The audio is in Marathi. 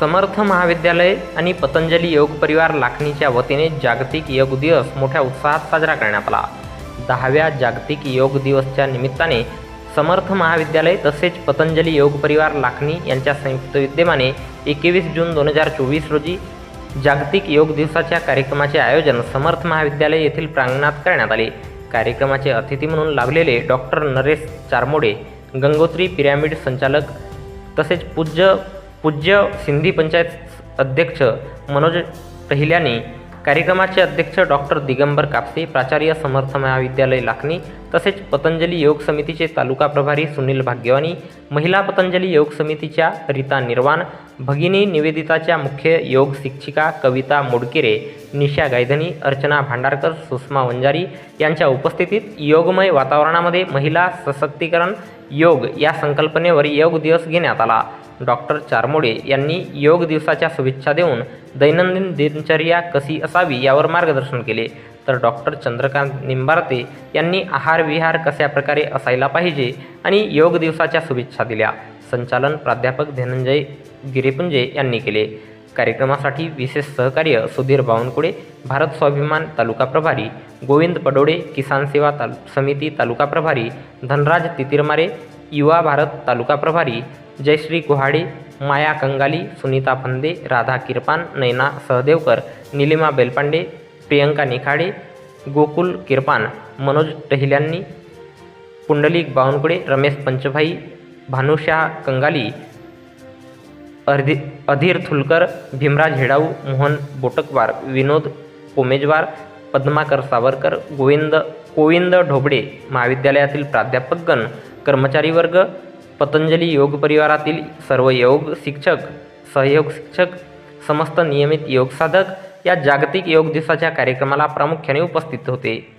समर्थ महाविद्यालय आणि पतंजली योग परिवार लाखणीच्या वतीने जागतिक योग दिवस मोठ्या उत्साहात साजरा करण्यात आला. दहाव्या जागतिक योग दिवसच्या निमित्ताने समर्थ महाविद्यालय तसेच पतंजली योग परिवार लाखणी यांच्या संयुक्त विद्यमाने एकवीस जून दोन हजार चोवीस रोजी जागतिक योग दिवसाच्या कार्यक्रमाचे आयोजन समर्थ महाविद्यालय येथील प्रांगणात करण्यात आले. कार्यक्रमाचे अतिथी म्हणून लाभलेले डॉक्टर नरेश चारमोडे गंगोत्री पिरॅमिड संचालक तसेच पूज्य पूज्य सिंधी पंचायत अध्यक्ष मनोज पहिल्याने कार्यक्रमाचे अध्यक्ष डॉक्टर दिगंबर कापसे प्राचार्य समर्थ महाविद्यालय लाखनी तसेच पतंजली योग समितीचे तालुका प्रभारी सुनील भाग्यवानी महिला पतंजली योग समितीच्या रीता निर्वाण भगिनी निवेदिताच्या मुख्य योग शिक्षिका कविता मोडकिरे निशा गायधनी अर्चना भांडारकर सुषमा वंजारी यांच्या उपस्थितीत योगमय वातावरणामध्ये महिला सशक्तीकरण योग या संकल्पनेवर योग दिवस घेण्यात आला. डॉक्टर चारमोडे यांनी योग दिवसाच्या शुभेच्छा देऊन दैनंदिन दिनचर्या कशी असावी यावर मार्गदर्शन केले. तर डॉक्टर चंद्रकांत निंबारते यांनी आहार विहार कशा प्रकारे असायला पाहिजे आणि योग दिवसाच्या शुभेच्छा दिल्या. संचालन प्राध्यापक धनंजय गिरेपुंजे यांनी केले. कार्यक्रमासाठी विशेष सहकार्य सुधीर बावनकुळे भारत स्वाभिमान तालुका प्रभारी गोविंद पडोडे किसान सेवा ताल समिती तालुका प्रभारी धनराज तितिरमारे युवा भारत तालुका प्रभारी जयश्री कुहाडे माया कंगाली सुनीता फंदे राधा किरपान नैना सहदेवकर निलिमा बेलपांडे प्रियंका निखाडे गोकुल किरपान मनोज टहिल्यांनी पुंडलिक बावनकुळे रमेश पंचभाई भानुशाह कंगाली अर्धि अधीर थुलकर भीमराज हेडाऊ मोहन बोटकवार विनोद कोमेजवार पद्माकर सावरकर गोविंद गोविंद ढोबडे महाविद्यालयातील प्राध्यापकगण कर्मचारी वर्ग पतंजली योग परिवारातील सर्व योग शिक्षक सहयोग शिक्षक समस्त नियमित योग साधक या जागतिक योग दिवसाच्या कार्यक्रमाला प्रामुख्याने उपस्थित होते.